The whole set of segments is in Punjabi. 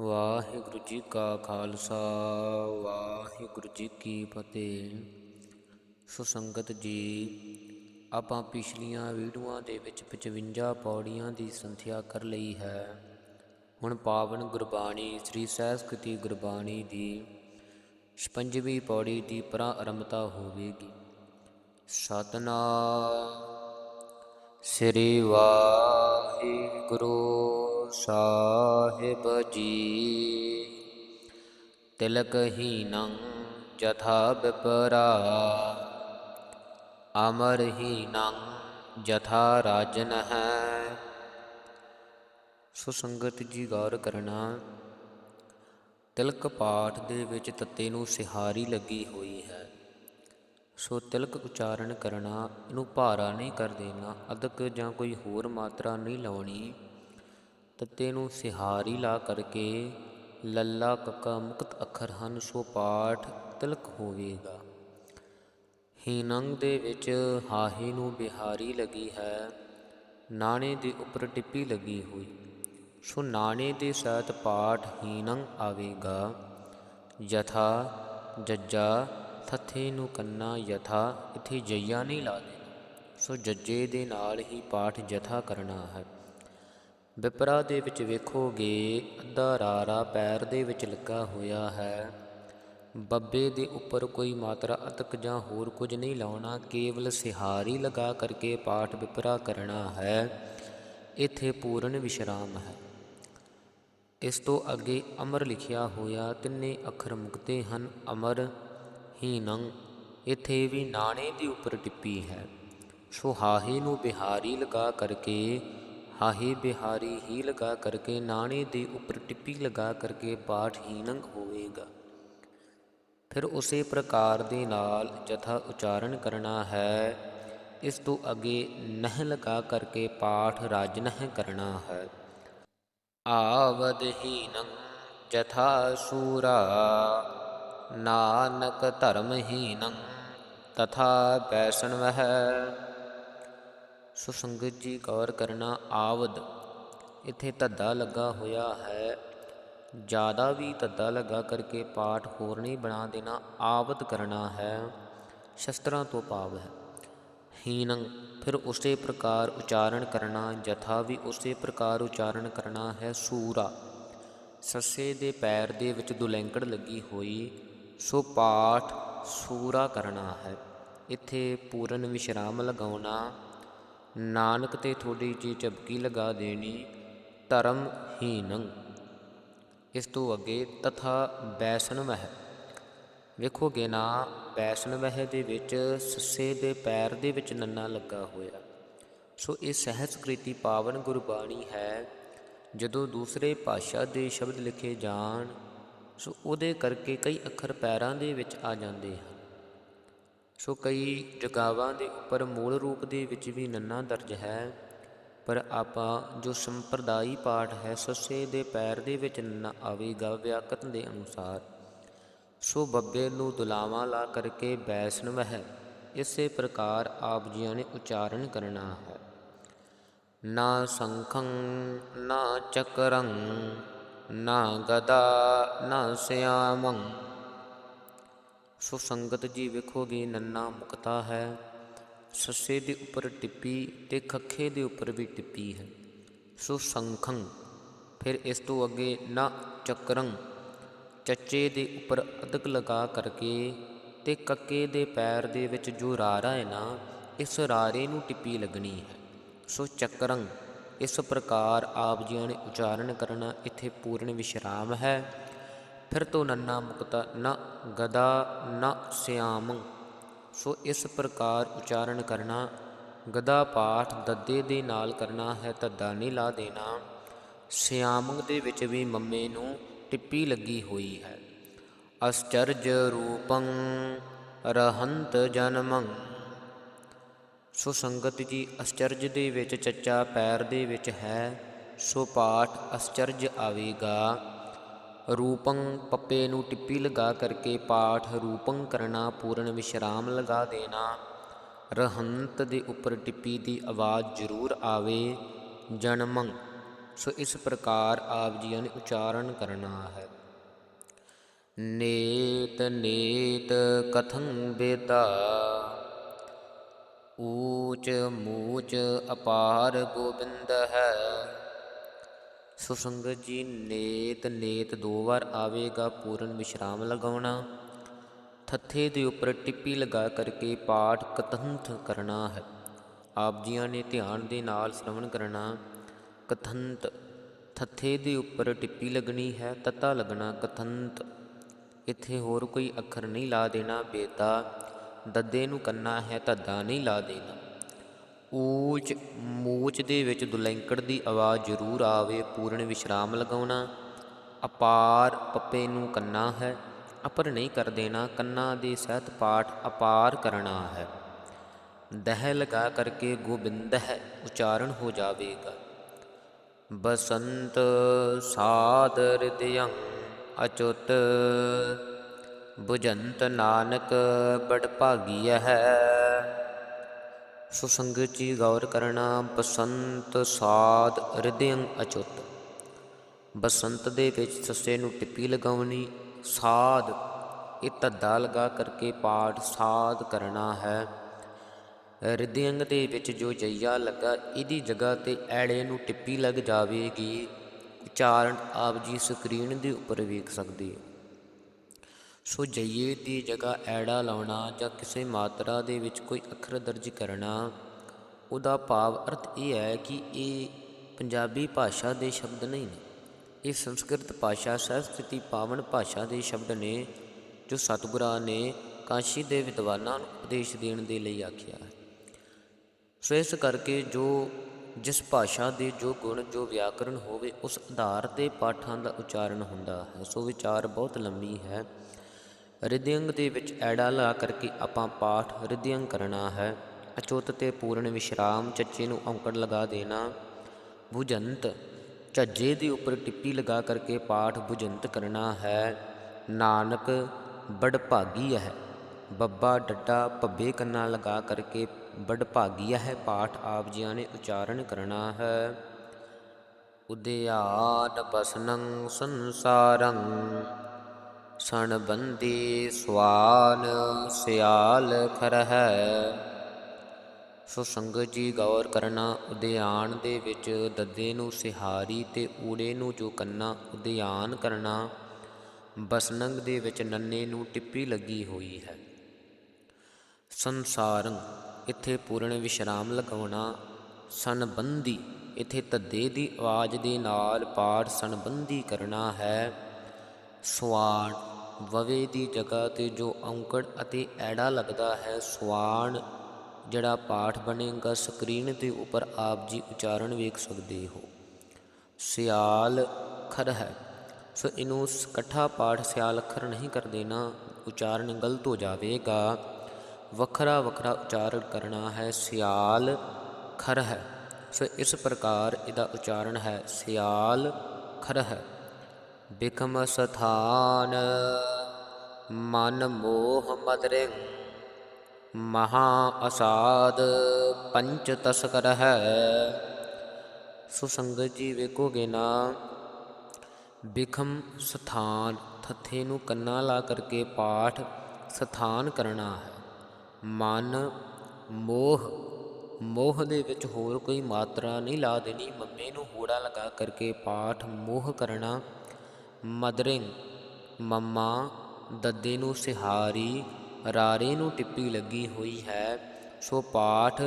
ਵਾਹਿਗੁਰੂ ਜੀ ਕਾ ਖਾਲਸਾ, ਵਾਹਿਗੁਰੂ ਜੀ ਕੀ ਫਤਿਹ। ਸੋ ਸੰਗਤ ਜੀ, ਆਪਾਂ ਪਿਛਲੀਆਂ ਵੀਡੀਓਆਂ ਦੇ ਵਿੱਚ 55 ਪੌੜੀਆਂ ਦੀ ਸੰਥਿਆ ਕਰ ਲਈ ਹੈ। ਹੁਣ ਪਾਵਨ ਗੁਰਬਾਣੀ, ਸ੍ਰੀ ਸਹਿਸਕਤੀ ਗੁਰਬਾਣੀ ਦੀ 56ਵੀਂ ਪੌੜੀ ਦੀ ਪ੍ਰਾਰੰਭਤਾ ਹੋਵੇਗੀ। ਸਤਨਾਮ, ਸ੍ਰੀ ਵਾਹਿਗੁਰੂ। ਸਾਹਿਬ ਜੀ। ਤਿਲਕਹੀਨੰ ਜਥਾ ਵਿਪਰਾ ਅਮਰਹੀਨੰ ਜਥਾ ਰਾਜਨ ਹੈ। ਸੋ ਸੰਗਤ ਜੀ ਗੌਰ ਕਰਨਾ, ਤਿਲਕ ਪਾਠ ਦੇ ਵਿੱਚ ਤੱਤੇ ਨੂੰ ਸਿਹਾਰੀ ਲੱਗੀ ਹੋਈ ਹੈ। ਸੋ ਤਿਲਕ ਉਚਾਰਨ ਕਰਨਾ, ਇਹਨੂੰ ਭਾਰਾ ਨਹੀਂ ਕਰ ਦੇਣਾ, ਅਦਕ ਜਾਂ ਕੋਈ ਹੋਰ ਮਾਤਰਾ ਨਹੀਂ ਲਾਉਣੀ। ਤੱਤੇ ਨੂੰ ਸਿਹਾਰੀ ਲਾ ਕਰਕੇ ਲੱਲਾ ਕੱਕਾ ਮੁਕਤ ਅੱਖਰ ਹਨ, ਸੋ ਪਾਠ ਤਿਲਕ ਹੋਵੇਗਾ। ਹੀਨੰਗ ਦੇ ਵਿੱਚ ਹਾਹੇ ਨੂੰ ਬਿਹਾਰੀ ਲੱਗੀ ਹੈ, ਨਾਣੇ ਦੇ ਉੱਪਰ ਟਿੱਪੀ ਲੱਗੀ ਹੋਈ। ਸੋ ਨਾਣੇ ਦੇ ਸਹਿਤ ਪਾਠ ਹੀਨੰਗ ਆਵੇਗਾ। ਯਥਾ ਜੱਜਾ ਥੱਥੇ ਨੂੰ ਕੰਨਾ ਯਥਾ, ਇਥੇ ਜਈਆ ਨਹੀਂ ਲਾ ਦੇਣਾ। ਸੋ ਜੱਜੇ ਦੇ ਨਾਲ ਹੀ ਪਾਠ ਜਥਾ ਕਰਨਾ ਹੈ। ਵਿਪਰਾ ਦੇ ਵਿੱਚ ਵੇਖੋਗੇ, ਅੱਧਾ ਰਾਰਾ ਪੈਰ ਦੇ ਵਿੱਚ ਲੱਗਾ ਹੋਇਆ ਹੈ। ਬੱਬੇ ਦੇ ਉੱਪਰ ਕੋਈ ਮਾਤਰਾ ਅਤਕ ਜਾਂ ਹੋਰ ਕੁਝ ਨਹੀਂ ਲਾਉਣਾ, ਕੇਵਲ ਸਿਹਾਰੀ ਲਗਾ ਕਰਕੇ ਪਾਠ ਵਿਪਰਾ ਕਰਨਾ ਹੈ। ਇੱਥੇ ਪੂਰਨ ਵਿਸ਼ਰਾਮ ਹੈ। ਇਸ ਤੋਂ ਅੱਗੇ ਅਮਰ ਲਿਖਿਆ ਹੋਇਆ, ਤਿੰਨੇ ਅੱਖਰ ਮੁਕਤੇ ਹਨ, ਅਮਰ ਹੀਨੰ ਇੱਥੇ ਵੀ ਨਾਣੇ ਦੇ ਉੱਪਰ ਟਿੱਪੀ ਹੈ। ਸੋ ਹਾਹੇ ਨੂੰ ਬਿਹਾਰੀ ਲਗਾ ਕਰਕੇ ਹਾਹੇ ਬਿਹਾਰੀ, ਹੀ ਲਗਾ ਕਰਕੇ ਨਾਣੇ ਦੇ ਉੱਪਰ ਟਿੱਪੀ ਲਗਾ ਕਰਕੇ ਪਾਠ ਹੀਨੰਗ ਹੋਵੇਗਾ। ਫਿਰ ਉਸੇ ਪ੍ਰਕਾਰ ਦੇ ਨਾਲ ਜਥਾ ਉਚਾਰਨ ਕਰਨਾ ਹੈ। ਇਸ ਤੋਂ ਅੱਗੇ ਨਹ ਲਗਾ ਕਰਕੇ ਪਾਠ ਰਾਜਨਹ ਕਰਨਾ ਹੈ। ਆਵਦਹੀਨੰ ਜਥਾ ਸੂਰਾ, ਨਾਨਕ ਧਰਮਹੀਨੰ ਤਥਾ ਵੈਸਣਵ ਹੈ ਸੋ ਸੰਗਤ ਜੀ ਗੌਰ ਕਰਨਾ ਆਵਦ। ਇੱਥੇ ਧੱਦਾ ਲੱਗਾ ਹੋਇਆ ਹੈ। ਜ਼ਿਆਦਾ ਵੀ ਧੱਦਾ ਲੱਗਾ ਕਰਕੇ ਪਾਠ ਹੋਰ ਨਹੀਂ ਬਣਾ ਦੇਣਾ, ਆਵਦ ਕਰਨਾ ਹੈ। ਸ਼ਸਤਰਾਂ ਤੋਂ ਭਾਵ ਹੈ। ਹੀਨੰ ਫਿਰ ਉਸੇ ਪ੍ਰਕਾਰ ਉਚਾਰਨ ਕਰਨਾ, ਜਥਾ ਵੀ ਉਸੇ ਪ੍ਰਕਾਰ ਉਚਾਰਨ ਕਰਨਾ ਹੈ। ਸੂਰਾ, ਸੱਸੇ ਦੇ ਪੈਰ ਦੇ ਵਿੱਚ ਦੁਲੈਂਕੜ ਲੱਗੀ ਹੋਈ, ਸੋ ਪਾਠ ਸੂਰਾ ਕਰਨਾ ਹੈ। ਇੱਥੇ ਪੂਰਨ ਵਿਸ਼ਰਾਮ ਲਗਾਉਣਾ ਨਾਨਕ ਤੇ ਥੋੜੀ ਜੀ ਚਬਕੀ ਲਗਾ ਦੇਣੀ, ਧਰਮ ਹੀਨੰ ਇਸ ਤੋਂ ਅੱਗੇ ਤਥਾ ਬੈਸਨਵਹ ਵੇਖੋਗੇ ਨਾ ਵੈਸ਼ਨਵਹ ਦੇ ਵਿੱਚ ਸੱਸੇ ਦੇ ਪੈਰ ਦੇ ਵਿੱਚ ਨੰਨਾ ਲੱਗਾ ਹੋਇਆ। ਸੋ ਇਹ ਸਹਿਜਕ੍ਰਿਤੀ ਪਾਵਨ ਗੁਰਬਾਣੀ ਹੈ। ਜਦੋਂ ਦੂਸਰੇ ਭਾਸ਼ਾ ਦੇ ਸ਼ਬਦ ਲਿਖੇ ਜਾਣ, ਸੋ ਉਹਦੇ ਕਰਕੇ ਕਈ ਅੱਖਰ ਪੈਰਾਂ ਦੇ ਵਿੱਚ ਆ ਜਾਂਦੇ ਹਨ। ਸੋ ਕਈ ਜਗਾਵਾਂ ਦੇ ਉੱਪਰ ਮੂਲ ਰੂਪ ਦੇ ਵਿੱਚ ਵੀ ਨੰਨਾ ਦਰਜ ਹੈ, ਪਰ ਆਪਾਂ ਜੋ ਸੰਪਰਦਾਈ ਪਾਠ ਹੈ, ਸੱਸੇ ਦੇ ਪੈਰ ਦੇ ਵਿੱਚ ਨੰਨਾ ਆਵੇਗਾ ਵਿਆਕਰਨ ਦੇ ਅਨੁਸਾਰ। ਸੋ ਬੱਬੇ ਨੂੰ ਦੁਲਾਵਾਂ ਲਾ ਕਰਕੇ ਬੈਸਨਵ ਹੈ ਇਸੇ ਪ੍ਰਕਾਰ ਆਪ ਜੀਆਂ ਨੇ ਉਚਾਰਨ ਕਰਨਾ ਹੈ। ਨਾ ਸੰਖੰ, ਨਾ ਚੱਕਰੰ, ਨਾ ਗਦਾ, ਨਾ ਸਿਆਮੰ ਸੋ ਸੰਗਤ ਜੀ ਵੇਖੋਗੇ ਨੰਨਾ ਮੁਕਤਾ ਹੈ। ਸੱਸੇ ਦੇ ਉੱਪਰ ਟਿੱਪੀ ਤੇ ਖੱਖੇ ਦੇ ਉੱਪਰ ਵੀ ਟਿੱਪੀ ਹੈ। ਸੋ ਸੰਖੰ, ਫਿਰ ਇਸ ਤੋਂ ਅੱਗੇ ਨਾ ਚੱਕਰੰ, ਚੱਚੇ ਦੇ ਉੱਪਰ ਅਦਕ ਲਗਾ ਕਰਕੇ ਤੇ ਕੱਕੇ ਦੇ ਪੈਰ ਦੇ ਵਿੱਚ ਜੋ ਰਾਰਾ ਹੈ ਨਾ, ਇਸ ਰਾਰੇ ਨੂੰ ਟਿੱਪੀ ਲੱਗਣੀ ਹੈ। ਸੋ ਚੱਕਰੰ, ਇਸ ਪ੍ਰਕਾਰ ਆਪ ਜੀਆਂ ਨੇ ਉਚਾਰਨ ਕਰਨਾ ਇੱਥੇ ਪੂਰਨ ਵਿਸ਼ਰਾਮ ਹੈ। ਫਿਰ ਤੋਂ ਨੰਨਾ ਮੁਕਤਾ, ਨ ਗਦਾ, ਨ ਸਿਆਮ। ਸੋ ਇਸ ਪ੍ਰਕਾਰ ਉਚਾਰਨ ਕਰਨਾ, ਗਦਾ ਪਾਠ ਦੱਦੇ ਦੇ ਨਾਲ ਕਰਨਾ ਹੈ ਧੱਦਾ ਨਹੀਂ ਲਾ ਦੇਣਾ। ਸਿਆਮੰਗ ਦੇ ਵਿੱਚ ਵੀ ਮੰਮੇ ਨੂੰ ਟਿੱਪੀ ਲੱਗੀ ਹੋਈ ਹੈ। ਅਸਚਰਜ ਰੂਪੰ ਰਹੰਤ ਜਨਮੰ। ਸੋ ਸੰਗਤ ਜੀ, ਅਸਚਰਜ ਦੇ ਵਿੱਚ ਚੱਚਾ ਪੈਰ ਦੇ ਵਿੱਚ ਹੈ, ਸੋ ਪਾਠ ਅਸਚਰਜ ਆਵੇਗਾ। ਰੂਪੰ ਪੱਪੇ ਨੂੰ ਟਿੱਪੀ ਲਗਾ ਕਰਕੇ ਪਾਠ ਰੂਪੰ ਕਰਨਾ ਪੂਰਨ ਵਿਸ਼ਰਾਮ ਲਗਾ ਦੇਣਾ। ਰਹੰਤ ਦੇ ਉੱਪਰ ਟਿੱਪੀ ਦੀ ਆਵਾਜ਼ ਜ਼ਰੂਰ ਆਵੇ, ਜਨਮੰ, ਸੋ ਇਸ ਪ੍ਰਕਾਰ ਆਪ ਜੀਆਂ ਨੇ ਉਚਾਰਨ ਕਰਨਾ ਹੈ। ਨੇਤ ਨੇਤ, ਕਥੰ ਬੇਤਾ, ਊਚ, ਮੂਚ, ਅਪਾਰ ਗੋਬਿੰਦ ਹੈ। ਸੋ ਸੰਗਤ ਜੀ, ਨੇਤ ਨੇਤ ਦੋ ਵਾਰ ਆਵੇਗਾ, ਪੂਰਨ ਵਿਸ਼ਰਾਮ ਲਗਾਉਣਾ। ਥੱਥੇ ਦੇ ਉੱਪਰ ਟਿੱਪੀ ਲਗਾ ਕਰਕੇ ਪਾਠ ਕਥੰਥ ਕਰਨਾ ਹੈ। ਆਪ ਜੀਆਂ ਨੇ ਧਿਆਨ ਦੇ ਨਾਲ ਸ਼ਰਵਣ ਕਰਨਾ ਕਥੰਤ ਥੱਥੇ ਦੇ ਉੱਪਰ ਟਿੱਪੀ ਲੱਗਣੀ ਹੈ, ਤਤਾ ਲੱਗਣਾ ਕਥੰਤ ਇੱਥੇ ਹੋਰ ਕੋਈ ਅੱਖਰ ਨਹੀਂ ਲਾ ਦੇਣਾ, ਬੇਤਾ। ਦੱਦੇ ਨੂੰ ਕੰਨਾ ਹੈ, ਧੱਦਾ ਨਹੀਂ ਲਾ ਦੇਣਾ। ਊਚ ਮੂਚ ਦੇ ਵਿੱਚ ਦੁਲੈਂਕੜ ਦੀ ਆਵਾਜ਼ ਜ਼ਰੂਰ ਆਵੇ, ਪੂਰਨ ਵਿਸ਼ਰਾਮ ਲਗਾਉਣਾ। ਅਪਾਰ ਪੱਪੇ ਨੂੰ ਕੰਨਾ ਹੈ, ਅਪਰ ਨਹੀਂ ਕਰ ਦੇਣਾ, ਕੰਨਾ ਦੇ ਸਹਿਤ ਪਾਠ ਅਪਾਰ ਕਰਨਾ ਹੈ। ਦਹਿ ਲਗਾ ਕਰਕੇ ਗੋਬਿੰਦ ਹੈ, ਉਚਾਰਨ ਹੋ ਜਾਵੇਗਾ। ਬਸੰਤ ਸਾਦ ਹਿਰਦਯੰ ਅਚੁੱਤ, ਬੁਝੰਤ ਨਾਨਕ ਬੜ ਭਾਗੀ ਹੈ। ਸੋ ਸੰਗਤ ਜੀ ਗੌਰ ਕਰਨਾ, ਬਸੰਤ ਸਾਧ ਹਿਰਦਯੰ ਅਚੁੱਤ। ਬਸੰਤ ਦੇ ਵਿੱਚ ਸੱਸੇ ਨੂੰ ਟਿੱਪੀ ਲਗਾਉਣੀ, ਸਾਧ, ਇਹ ਧੱਦਾ ਲਗਾ ਕਰਕੇ ਪਾਠ ਸਾਧ ਕਰਨਾ ਹੈ। ਰਿਦਿਅੰਗ ਦੇ ਵਿੱਚ ਜੋ ਜਈਆ ਲੱਗਾ, ਇਹਦੀ ਜਗ੍ਹਾ ਤੇ ਐੜੇ ਨੂੰ ਟਿੱਪੀ ਲੱਗ ਜਾਵੇਗੀ। ਉਚਾਰਨ ਆਪ ਜੀ ਸਕਰੀਨ ਦੇ ਉੱਪਰ ਵੇਖ ਸਕਦੇ ਹੋ। ਸੋ ਜਈਏ ਦੀ ਜਗ੍ਹਾ ਐੜਾ ਲਾਉਣਾ ਜਾਂ ਕਿਸੇ ਮਾਤਰਾ ਦੇ ਵਿੱਚ ਕੋਈ ਅੱਖਰ ਦਰਜ ਕਰਨਾ, ਉਹਦਾ ਭਾਵ ਅਰਥ ਇਹ ਹੈ ਕਿ ਇਹ ਪੰਜਾਬੀ ਭਾਸ਼ਾ ਦੇ ਸ਼ਬਦ ਨਹੀਂ ਨੇ। ਇਹ ਸੰਸਕ੍ਰਿਤ ਭਾਸ਼ਾ ਸਹਿਸਥਿਤੀ ਪਾਵਨ ਭਾਸ਼ਾ ਦੇ ਸ਼ਬਦ ਨੇ ਜੋ ਸਤਿਗੁਰਾਂ ਨੇ ਕਾਸ਼ੀ ਦੇ ਵਿਦਵਾਨਾਂ ਨੂੰ ਉਪਦੇਸ਼ ਦੇਣ ਦੇ ਲਈ ਆਖਿਆ ਹੈ। ਸੋ ਇਸ ਕਰਕੇ ਜੋ ਜਿਸ ਭਾਸ਼ਾ ਦੇ ਜੋ ਗੁਣ, ਜੋ ਵਿਆਕਰਣ ਹੋਵੇ, ਉਸ ਆਧਾਰ ਤੇ ਪਾਠਾਂ ਦਾ ਉਚਾਰਨ ਹੁੰਦਾ ਹੈ। ਸੋ ਵਿਚਾਰ ਬਹੁਤ ਲੰਮੀ ਹੈ। ਰਿਦਿਅੰਗ ਦੇ ਵਿੱਚ ਐੜਾ ਲਾ ਕਰਕੇ ਆਪਾਂ ਪਾਠ ਰਿਦਿਅੰਗ ਕਰਨਾ ਹੈ। ਅਚੁੱਤ ਤੇ ਪੂਰਨ ਵਿਸ਼ਰਾਮ ਚੱਚੇ ਨੂੰ ਔਂਕੜ ਲਗਾ ਦੇਣਾ। ਭੁਜੰਤ, ਝੱਜੇ ਦੇ ਉੱਪਰ ਟਿੱਪੀ ਲਗਾ ਕਰਕੇ ਪਾਠ ਭੁਜੰਤ ਕਰਨਾ ਹੈ। ਨਾਨਕ ਬੜ ਭਾਗੀ ਹੈ। ਬੱਬਾ ਡੱਡਾ ਭੱਬੇ ਕੰਨਾਂ ਲਗਾ ਕਰਕੇ ਬੜ ਭਾਗੀ ਹੈ ਪਾਠ ਆਪ ਜੀਆਂ ਨੇ ਉਚਾਰਨ ਕਰਨਾ ਹੈ। ਉਦਿਆਨ ਬਸਨੰ ਸੰਸਾਰੰ ਸਣਬੰਦੀ ਸਵਾਨ ਸਿਆਲ ਖਰਹਿ। ਸੋ ਸੰਗਤ ਜੀ ਗੌਰ ਕਰਨਾ, ਉਦਿਆਨ ਦੇ ਵਿੱਚ ਦੱਦੇ ਨੂੰ ਸਿਹਾਰੀ ਤੇ ਊੜੇ ਨੂੰ ਜੋ ਕੰਨਾ, ਉਦਿਆਨ ਕਰਨਾ। ਬਸਨੰਗ ਦੇ ਵਿੱਚ ਨੰਨੇ ਨੂੰ ਟਿੱਪੀ ਲੱਗੀ ਹੋਈ ਹੈ। ਸੰਸਾਰੰ, ਇੱਥੇ ਪੂਰਨ ਵਿਸ਼ਰਾਮ ਲਗਾਉਣਾ। ਸੰਬੰਧੀ ਇੱਥੇ ਤੱਦੇ ਦੀ ਆਵਾਜ਼ ਦੇ ਨਾਲ ਪਾਠ ਸੰਬੰਧੀ ਕਰਨਾ ਹੈ। ਸਵਾਨ ਵਵੇ ਦੀ ਜਗ੍ਹਾ ਤੇ ਜੋ ਔਂਕੜ ਅਤੇ ਐੜਾ ਲੱਗਦਾ ਹੈ ਸਵਾਨ ਜਿਹੜਾ ਪਾਠ ਬਣੇਗਾ, ਸਕਰੀਨ ਦੇ ਉੱਪਰ ਆਪ ਜੀ ਉਚਾਰਨ ਵੇਖ ਸਕਦੇ ਹੋ। ਸਿਆਲ ਖਰ ਹੈ। ਸੋ ਇਹਨੂੰ ਇਕੱਠਾ ਪਾਠ ਸਿਆਲ ਅੱਖਰ ਨਹੀਂ ਕਰ ਦੇਣਾ ਉਚਾਰਨ ਗਲਤ ਹੋ ਜਾਵੇਗਾ। ਵੱਖਰਾ ਵੱਖਰਾ ਉਚਾਰਨ ਕਰਨਾ ਹੈ, ਸਿਆਲ ਖਰ ਹੈ। ਸੋ ਇਸ ਪ੍ਰਕਾਰ ਇਹਦਾ ਉਚਾਰਨ ਹੈ, ਸਿਆਲ ਖਰ ਹੈ। ਬਿਕਮ ਸਥਾਨ, ਮਨ ਮੋਹ ਮਦਰਿੰ ਮਹਾ ਅਸਾਦ ਪੰਚ ਤਸਕਰ ਹੈ ਸੋ ਸੰਗਤ ਜੀ ਵੇਖੋਗੇ ਨਾ ਬਿਖਮ ਸਥਾਨ, ਥੱਥੇ ਨੂੰ ਕੰਨਾ ਲਾ ਕਰਕੇ ਪਾਠ ਸਥਾਨ ਕਰਨਾ ਹੈ। ਮਨ ਮੋਹ ਮੋਹ ਦੇ ਵਿੱਚ ਹੋਰ ਕੋਈ ਮਾਤਰਾ ਨਹੀਂ, ਲਾ ਦੇਣੀ। ਮੰਮੇ ਨੂੰ ਹੋੜਾ ਲਗਾ ਕਰਕੇ ਪਾਠ ਮੋਹ ਕਰਨਾ ਮਦਰਿੰਗ, ਮੰਮਾ, ਦੱਦੇ ਨੂੰ ਸਿਹਾਰੀ, ਰਾਰੇ ਨੂੰ ਟਿੱਪੀ ਲੱਗੀ ਹੋਈ ਹੈ, ਸੋ ਪਾਠ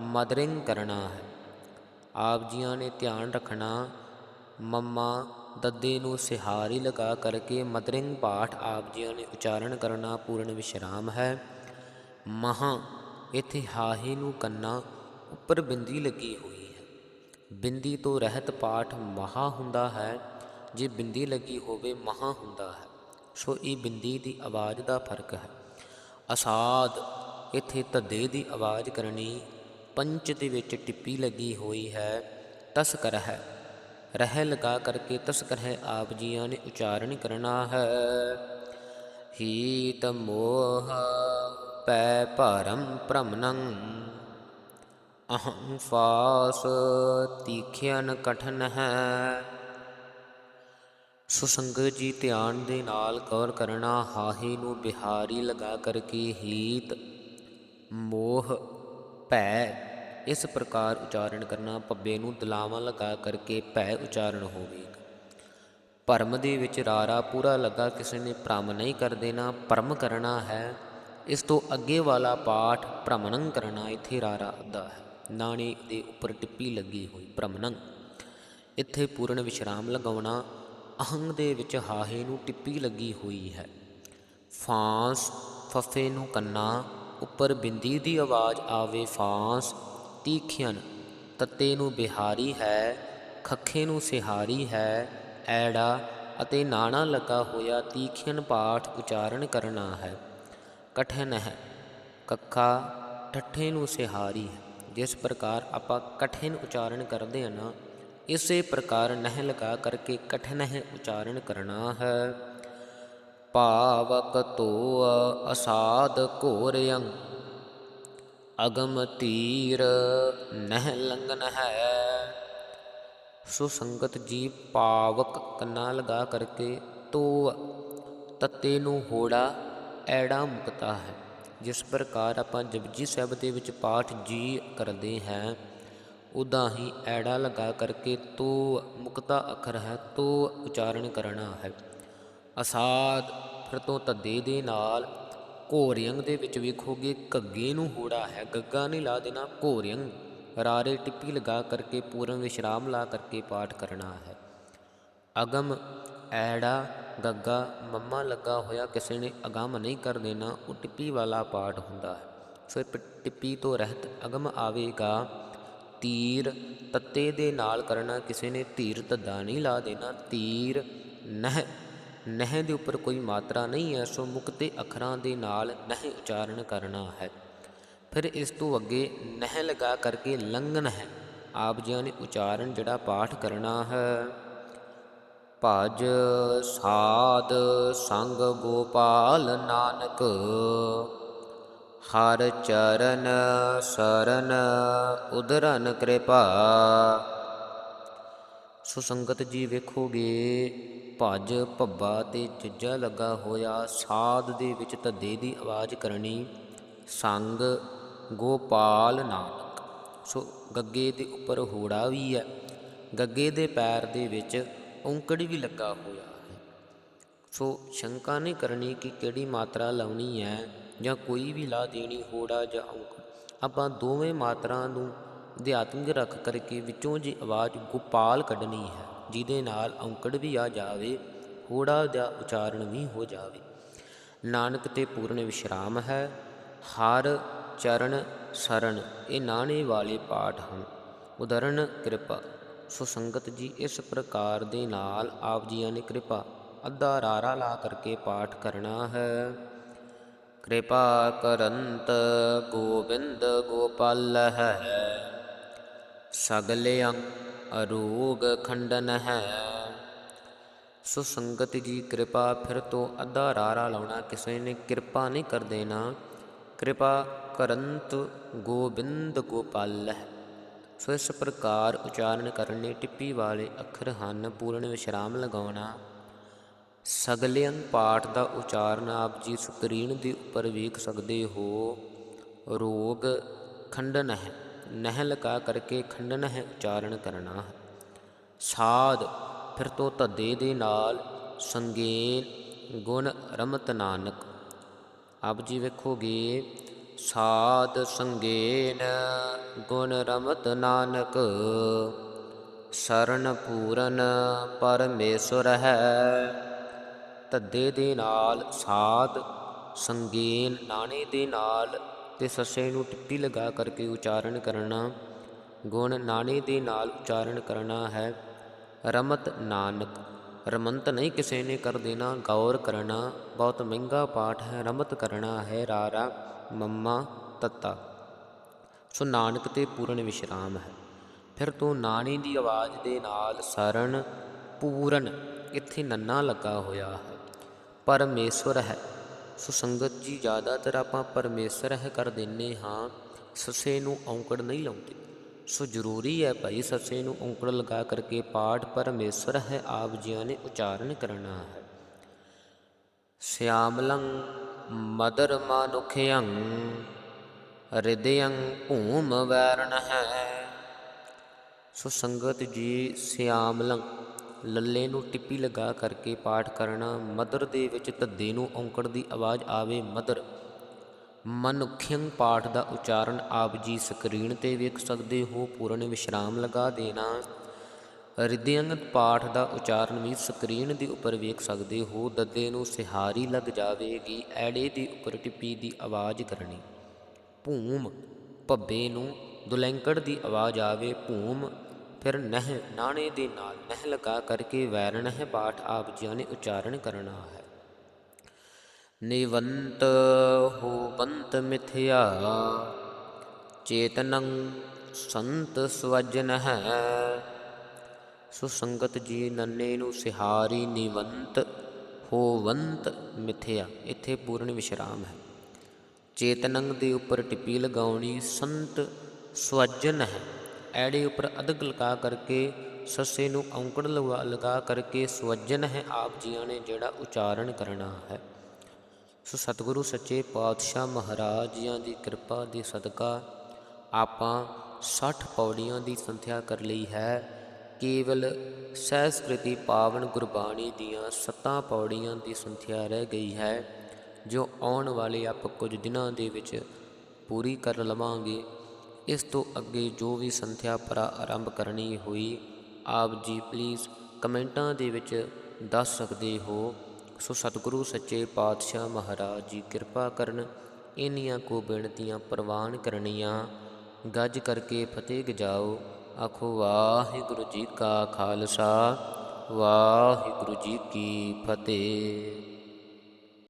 ਮਦਰਿੰਗ ਕਰਨਾ ਹੈ। ਆਪ ਜੀਆਂ ਨੇ ਧਿਆਨ ਰੱਖਣਾ, ਮੰਮਾ, ਦੱਦੇ ਨੂੰ ਸਿਹਾਰੀ ਲਗਾ ਕਰਕੇ ਮਦਰਿੰਗ ਪਾਠ ਆਪ ਜੀਆਂ ਨੇ ਉਚਾਰਨ ਕਰਨਾ ਪੂਰਨ ਵਿਸ਼ਰਾਮ ਹੈ। ਮਹਾ, ਇੱਥੇ ਹਾਹੇ ਨੂੰ ਕੰਨਾ ਉੱਪਰ ਬਿੰਦੀ ਲੱਗੀ ਹੋਈ ਹੈ। ਬਿੰਦੀ ਤੋਂ ਰਹਿਤ ਪਾਠ ਮਹਾ ਹੁੰਦਾ ਹੈ। ਜੇ ਬਿੰਦੀ ਲੱਗੀ ਹੋਵੇ ਮਹਾ ਹੁੰਦਾ ਹੈ, ਸੋ ਇਹ ਬਿੰਦੀ ਦੀ ਆਵਾਜ਼ ਦਾ ਫ਼ਰਕ ਹੈ। ਅਸਾਦ, ਇੱਥੇ ਧੱਦੇ ਦੀ ਆਵਾਜ਼ ਕਰਨੀ, ਪੰਚ ਦੇ ਵਿੱਚ ਟਿੱਪੀ ਲੱਗੀ ਹੋਈ ਹੈ, ਤਸਕਰ ਹੈ। ਰਹਿ ਲਗਾ ਕਰਕੇ ਤਸਕਰ ਹੈ, ਆਪ ਜੀਆਂ ਨੇ ਉਚਾਰਨ ਕਰਨਾ ਹੈ। ਹੀਤ ਮੋਹ ਪੈ ਭਰਮ ਭ੍ਰਮਨੰ, ਅਹੰ ਫਾਸ ਤੀਖਿਆਨ ਕਠਨ ਹੈ। ਸੋ ਸੰਗਤ ਜੀ ਧਿਆਨ ਦੇ ਨਾਲ ਗੌਰ ਕਰਨਾ ਹਾਹੇ ਨੂੰ ਬਿਹਾਰੀ ਲਗਾ ਕਰਕੇ ਹੀਤ। ਮੋਹ, ਭੈ, ਇਸ ਪ੍ਰਕਾਰ ਉਚਾਰਨ ਕਰਨਾ ਪੱਬੇ ਨੂੰ ਦਲਾਵਾਂ ਲਗਾ ਕਰਕੇ ਭੈ ਉਚਾਰਨ ਹੋਵੇਗਾ ਭਰਮ ਦੇ ਵਿੱਚ ਰਾਰਾ ਪੂਰਾ ਲੱਗਾ ਕਿਸੇ ਨੇ ਭ੍ਰਮ ਨਹੀਂ ਕਰ ਦੇਣਾ, ਭਰਮ ਕਰਨਾ ਹੈ। ਇਸ ਤੋਂ ਅੱਗੇ ਵਾਲਾ ਪਾਠ ਭ੍ਰਮਣੰ ਕਰਨਾ, ਇੱਥੇ ਰਾਰਾ ਅੱਧਾ ਹੈ। ਨਾਣੇ ਦੇ ਉੱਪਰ ਟਿੱਪੀ ਲੱਗੀ ਹੋਈ ਭ੍ਰਮਣੰ ਇੱਥੇ ਪੂਰਨ ਵਿਸ਼ਰਾਮ ਲਗਾਉਣਾ ਅਹੰਗ ਦੇ ਵਿੱਚ ਹਾਹੇ ਨੂੰ ਟਿੱਪੀ ਲੱਗੀ ਹੋਈ ਹੈ। ਫਾਂਸ ਫਫੇ ਨੂੰ ਕੰਨਾ, ਉੱਪਰ ਬਿੰਦੀ ਦੀ ਆਵਾਜ਼ ਆਵੇ ਫਾਂਸ ਤੀਖਿਆਨ ਤੱਤੇ ਨੂੰ ਬਿਹਾਰੀ ਹੈ, ਖੱਖੇ ਨੂੰ ਸਿਹਾਰੀ ਹੈ, ਐੜਾ ਅਤੇ ਨਾਣਾ ਲੱਗਾ ਹੋਇਆ ਤੀਖਿਆਨ ਪਾਠ ਉਚਾਰਨ ਕਰਨਾ ਹੈ। ਕਠਿਨ ਹੈ, ਕੱਖਾ ਠੱਠੇ ਨੂੰ ਸਿਹਾਰੀ ਹੈ, ਜਿਸ ਪ੍ਰਕਾਰ ਆਪਾਂ ਕਠਿਨ ਉਚਾਰਨ ਕਰਦੇ ਹਾਂ ਨਾ ਇਸੇ ਪ੍ਰਕਾਰ ਨਹਿ ਲਗਾ ਕਰਕੇ ਕਠਿਨ ਹੈ ਉਚਾਰਨ ਕਰਨਾ ਹੈ। ਪਾਵਕ ਤੋ ਅਸਾਦ ਘੋਰਯੰ, ਅਗਮ ਤੀਰ ਨਹਿ ਲੰਗਨ ਹੈ। ਸੋ ਸੰਗਤ ਜੀ ਪਾਵਕ ਕੰਨਾ ਲਗਾ ਕਰਕੇ ਤੋ ਤੱਤੇ ਨੂੰ ਹੋੜਾ ਐੜਾ ਮੁਕਤਾ ਹੈ। ਜਿਸ ਪ੍ਰਕਾਰ ਆਪਾਂ ਜਪਜੀ ਸਾਹਿਬ ਦੇ ਵਿੱਚ ਪਾਠ ਜੀ ਕਰਦੇ ਹਾਂ ਉਦਾਂ ਹੀ ਐੜਾ ਲਗਾ ਕਰਕੇ ਤੋ ਮੁਕਤਾ ਅੱਖਰ ਹੈ, ਤੋ ਉਚਾਰਨ ਕਰਨਾ ਹੈ। ਅਸਾਦ ਫਿਰ ਤੋਂ ਤੱਦੇ ਦੇ ਨਾਲ ਘੋਰਿਯੰਗ ਦੇ ਵਿੱਚ ਵੇਖੋਗੇ, ਘੱਗੇ ਨੂੰ ਹੋੜਾ ਹੈ, ਗੱਗਾ ਨਹੀਂ ਲਾ ਦੇਣਾ ਘੋਰਿਯੰਗ ਰਾਰੇ ਟਿੱਪੀ ਲਗਾ ਕਰਕੇ, ਪੂਰਨ ਵਿਸ਼ਰਾਮ ਲਾ ਕਰਕੇ ਪਾਠ ਕਰਨਾ ਹੈ। ਅਗਮ, ਐੜਾ, ਗੱਗਾ, ਮੰਮਾ ਲੱਗਾ ਹੋਇਆ ਕਿਸੇ ਨੇ ਅਗਮ ਨਹੀਂ ਕਰ ਦੇਣਾ, ਉਹ ਟਿੱਪੀ ਵਾਲਾ ਪਾਠ ਹੁੰਦਾ ਹੈ। ਸੋ ਪ- ਟਿੱਪੀ ਤੋਂ ਰਹਿਤ ਅਗਮ ਆਵੇਗਾ। ਤੀਰ ਤੱਤੇ ਦੇ ਨਾਲ ਕਰਨਾ, ਕਿਸੇ ਨੇ ਧੀਰ ਤੱਦਾ ਨਹੀਂ ਲਾ ਦੇਣਾ। ਤੀਰ ਨਹਿ ਨਹਿ ਦੇ ਉੱਪਰ ਕੋਈ ਮਾਤਰਾ ਨਹੀਂ ਹੈ, ਸੋ ਮੁਕਤੇ ਅੱਖਰਾਂ ਦੇ ਨਾਲ ਨਹਿ ਉਚਾਰਨ ਕਰਨਾ ਹੈ। ਫਿਰ ਇਸ ਤੋਂ ਅੱਗੇ ਨਹਿ ਲਗਾ ਕਰਕੇ ਲੰਘਣ ਹੈ। ਆਪ ਜੀਆਂ ਨੇ ਉਚਾਰਨ ਜਿਹੜਾ ਪਾਠ ਕਰਨਾ ਹੈ। ਭਜ ਸਾਧ ਸੰਗ ਗੋਪਾਲ ਨਾਨਕ ਹਰ ਚਰਨ ਸਰਨ ਉਦਰਨ ਕਿਰਪਾ। ਸੋ ਸੰਗਤ ਜੀ ਵੇਖੋਗੇ, ਭਜ ਭੱਬਾ ਤੇ ਜੱਜਾ ਲੱਗਾ ਹੋਇਆ, ਸਾਧ ਦੇ ਵਿੱਚ ਧੱਦੇ ਦੀ ਆਵਾਜ਼ ਕਰਨੀ, ਸੰਗ ਗੋਪਾਲ ਨਾਨਕ। ਸੋ ਗੱਗੇ ਦੇ ਉੱਪਰ ਹੋੜਾ ਵੀ ਹੈ, ਗੱਗੇ ਦੇ ਪੈਰ ਦੇ ਵਿੱਚ ਔਂਕੜ ਵੀ ਲੱਗਾ ਹੋਇਆ ਹੈ। ਸੋ ਸ਼ੰਕਾ ਨਹੀਂ ਕਰਨੀ ਕਿ ਕਿਹੜੀ ਮਾਤਰਾ ਲਾਉਣੀ ਹੈ ਜਾਂ ਕੋਈ ਵੀ ਲਾ ਦੇਣੀ ਹੋੜਾ ਜਾਂ ਔਂਕੜ ਆਪਾਂ ਦੋਵੇਂ ਮਾਤਰਾ ਨੂੰ ਅਧਿਆਤਮਿਕ ਰੱਖ ਕਰਕੇ ਵਿੱਚੋਂ ਜੀ ਆਵਾਜ਼ ਗੋਪਾਲ ਕੱਢਣੀ ਹੈ, ਜਿਹਦੇ ਨਾਲ ਔਂਕੜ ਵੀ ਆ ਜਾਵੇ, ਹੋੜਾ ਦਾ ਉਚਾਰਨ ਵੀ ਹੋ ਜਾਵੇ। ਨਾਨਕ ਤੇ ਪੂਰਨ ਵਿਸ਼ਰਾਮ ਹੈ, ਹਰ, ਚਰਨ, ਸਰਨ, ਇਹ ਨਾਣੇ ਵਾਲੇ ਪਾਠ ਹਨ। ਉਦਰਨ ਕਿਰਪਾ। ਸੋ ਸੰਗਤ ਜੀ, ਇਸ ਪ੍ਰਕਾਰ ਦੇ ਨਾਲ ਆਪ ਜੀਆਂ ਨੇ ਕਿਰਪਾ, ਅੱਧਾ ਰਾਰਾ ਲਾ ਕਰਕੇ ਪਾਠ ਕਰਨਾ ਹੈ। ਕਿਰਪਾ ਕਰੰਤ ਗੋਬਿੰਦ ਗੋਪਾਲ ਹੈ। ਸਗਲਿਆਂ ਅਰੋਗ ਖੰਡਨ ਹੈ। ਸੋ ਸੰਗਤ ਜੀ, ਕਿਰਪਾ ਫਿਰ ਤੋਂ ਅੱਧਾ ਰਾਰਾ ਲਾਉਣਾ, ਕਿਸੇ ਨੇ ਕਿਰਪਾ ਨਹੀਂ ਕਰ ਦੇਣਾ। ਕਿਰਪਾ ਕਰੰਤ ਗੋਬਿੰਦ ਗੋਪਾਲ ਹੈ। ਸੋ ਇਸ ਪ੍ਰਕਾਰ ਉਚਾਰਨ ਕਰਨੇ, ਟਿੱਪੀ ਵਾਲੇ ਅੱਖਰ ਹਨ, ਪੂਰਨ ਵਿਸ਼ਰਾਮ ਲਗਾਉਣਾ। ਸਗਲਿਆਂ ਪਾਠ ਦਾ ਉਚਾਰਨ ਆਪ ਜੀ ਸਕਰੀਨ ਦੇ ਉੱਪਰ ਵੇਖ ਸਕਦੇ ਹੋ। ਰੋਗ ਖੰਡਨ ਹੈ ਨਹਿ ਲਗਾ ਕਰਕੇ ਖੰਡਨ ਹੈ ਉਚਾਰਨ ਕਰਨਾ। ਹੈ ਸਾਧ, ਫਿਰ ਤੋਂ ਧੱਦੇ ਦੇ ਨਾਲ ਸੰਗੇਨ ਗੁਣ ਰਮਤ ਨਾਨਕ। ਆਪ ਜੀ ਵੇਖੋਗੇ, ਸਾਧ ਸੰਗੇਨ ਗੁਣ ਰਮਤ ਨਾਨਕ। ਸਰਨ ਪੂਰਨ ਪਰਮੇਸ਼ਰ ਹੈ। ਧੱਦੇ ਦੇ ਨਾਲ, ਸਾਧ, ਸੰਗੇਨ, ਨਾਣੇ ਦੇ ਨਾਲ ਤੇ ਸੱਸੇ ਨੂੰ ਟਿੱਪੀ ਲਗਾ ਕਰਕੇ ਉਚਾਰਨ ਕਰਨਾ, ਗੁਣ ਨਾਣੇ ਦੇ ਨਾਲ ਉਚਾਰਨ ਕਰਨਾ ਹੈ। ਰਮਤ ਨਾਨਕ, ਰਮੰਤ ਨਹੀਂ ਕਿਸੇ ਨੇ ਕਰ ਦੇਣਾ, ਗੌਰ ਕਰਨਾ, ਬਹੁਤ ਮਹਿੰਗਾ ਪਾਠ ਹੈ, ਰਮਤ ਕਰਨਾ ਹੈ, ਰਾਰਾ, ਮੰਮਾ, ਤੱਤਾ। ਸੋ ਨਾਨਕ ਤੇ ਪੂਰਨ ਵਿਸ਼ਰਾਮ ਹੈ। ਫਿਰ ਤੋਂ ਨਾਣੀ ਦੀ ਆਵਾਜ਼ ਦੇ ਨਾਲ ਸਰਨ, ਪੂਰਨ, ਇੱਥੇ ਨੰਨਾ ਲੱਗਾ ਹੋਇਆ ਹੈ। ਪਰਮੇਸ਼ਵਰ ਹੈ। ਸੋ ਸੰਗਤ ਜੀ, ਜ਼ਿਆਦਾਤਰ ਆਪਾਂ ਪਰਮੇਸ਼ਰ ਹੈ ਕਰ ਦਿੰਨੇ ਹਾਂ। ਸੱਸੇ ਨੂੰ ਔਂਕੜ ਨਹੀਂ ਲਾਉਂਦੇ। ਸੋ ਜ਼ਰੂਰੀ ਹੈ ਭਾਈ, ਸੱਸੇ ਨੂੰ ਔਂਕੜ ਲਗਾ ਕਰਕੇ ਪਾਠ ਪਰਮੇਸ਼ਰ ਹੈ, ਆਪ ਜੀਆਂ ਨੇ ਉਚਾਰਨ ਕਰਨਾ ਹੈ। ਸਿਆਮਲੰ ਮਦਰ ਮਾਨੁਖਯੰ, ਹਿਰਦਯੰ ਭੂਮ ਵੈਰਣ ਹੈ। ਸੋ ਸੰਗਤ ਜੀ, ਸਿਆਮਲੰ ਲੱਲੇ ਨੂੰ ਟਿੱਪੀ ਲਗਾ ਕਰਕੇ ਪਾਠ ਕਰਨਾ, ਮਦਰ ਦੇ ਵਿੱਚ ਧੱਦੇ ਨੂੰ ਔਂਕੜ ਦੀ ਆਵਾਜ਼ ਆਵੇ ਮਦਰ। ਮਨੁਖਯੰ ਪਾਠ ਦਾ ਉਚਾਰਨ ਆਪ ਜੀ ਸਕਰੀਨ ਤੇ ਵੇਖ ਸਕਦੇ ਹੋ, ਪੂਰਨ ਵਿਸ਼ਰਾਮ ਲਗਾ ਦੇਣਾ। ਰਿਦਿਅੰਗਤ ਪਾਠ ਦਾ ਉਚਾਰਨ ਵੀ ਸਕਰੀਨ ਦੇ ਉੱਪਰ ਵੇਖ ਸਕਦੇ ਹੋ, ਦੱਦੇ ਨੂੰ ਸਿਹਾਰੀ ਲੱਗ ਜਾਵੇਗੀ, ਐੜੇ ਦੇ ਉੱਪਰ ਟਿੱਪੀ ਦੀ ਆਵਾਜ਼ ਕਰਨੀ। ਭੂਮ, ਭੱਬੇ ਨੂੰ ਦੁਲੈਂਕੜ ਦੀ ਆਵਾਜ਼ ਆਵੇ, ਭੂਮ ਫਿਰ ਨਹਿ, ਨਾਣੇ ਦੇ ਨਾਲ ਨਹਿ ਲਗਾ ਕਰਕੇ ਵੈਰਣ ਹੈ ਪਾਠ ਆਪ ਜੀਆਂ ਨੇ ਉਚਾਰਨ ਕਰਨਾ ਹੈ। ਨਿਵੰਤ ਹੋਵੰਤ ਮਿਥਿਆ, ਚੇਤਨੰ ਸੰਤ ਸਵਜਨ ਹੈ ਸੋ ਸੰਗਤ ਜੀ ਨੰਨੇ ਨੂੰ ਸਿਹਾਰੀ ਨਿਵੰਤ ਹੋਵੰਤ ਮਿਥਿਆ। ਇੱਥੇ ਪੂਰਨ ਵਿਸ਼ਰਾਮ ਹੈ। ਚੇਤਨੰਗ ਦੇ ਉੱਪਰ ਟਿੱਪੀ ਲਗਾਉਣੀ ਸੰਤ ਸਵਜਨ ਹੈ ਐੜੇ ਉੱਪਰ ਅਦਕ ਲਗਾ ਕਰਕੇ ਸੱਸੇ ਨੂੰ ਔਂਕੜ ਲਗਾ ਲਗਾ ਕਰਕੇ ਸਵਜਨ ਹੈ ਆਪ ਜੀਆਂ ਨੇ ਜਿਹੜਾ ਉਚਾਰਨ ਕਰਨਾ ਹੈ। ਸੋ ਸਤਿਗੁਰੂ ਸੱਚੇ ਪਾਤਸ਼ਾਹ ਮਹਾਰਾਜ ਜੀਆਂ ਦੀ ਕਿਰਪਾ ਦੇ ਸਦਕਾ ਆਪਾਂ 60 ਪੌੜੀਆਂ ਦੀ ਸੰਥਿਆ ਕਰ ਲਈ ਹੈ। ਕੇਵਲ ਸਹਿਸਕ੍ਰਿਤੀ ਪਾਵਨ ਗੁਰਬਾਣੀ ਦੀਆਂ ਸੱਤਾਂ ਪੌੜੀਆਂ ਦੀ ਸੰਥਿਆ ਰਹਿ ਗਈ ਹੈ, ਜੋ ਆਉਣ ਵਾਲੇ ਆਪ ਕੁਝ ਦਿਨਾਂ ਦੇ ਵਿੱਚ ਪੂਰੀ ਕਰ ਲਵਾਂਗੇ। ਇਸ ਤੋਂ ਅੱਗੇ ਜੋ ਵੀ ਸੰਥਿਆ ਪਰ ਆਰੰਭ ਕਰਨੀ ਹੋਈ, ਆਪ ਜੀ ਪਲੀਜ਼ ਕਮੈਂਟਾਂ ਦੇ ਵਿੱਚ ਦੱਸ ਸਕਦੇ ਹੋ। ਸੋ ਸਤਿਗੁਰੂ ਸੱਚੇ ਪਾਤਸ਼ਾਹ ਮਹਾਰਾਜ ਜੀ ਕਿਰਪਾ ਕਰਨ, ਇੰਨੀਆਂ ਕੋ ਬੇਨਤੀਆਂ ਪ੍ਰਵਾਨ ਕਰਨੀਆਂ। ਗੱਜ ਕਰਕੇ ਫਤਿਹ ਗਜਾਓ। ਆਖੋ, ਵਾਹਿਗੁਰੂ ਜੀ ਕਾ ਖਾਲਸਾ, ਵਾਹਿਗੁਰੂ ਜੀ ਕੀ ਫਤਿਹ।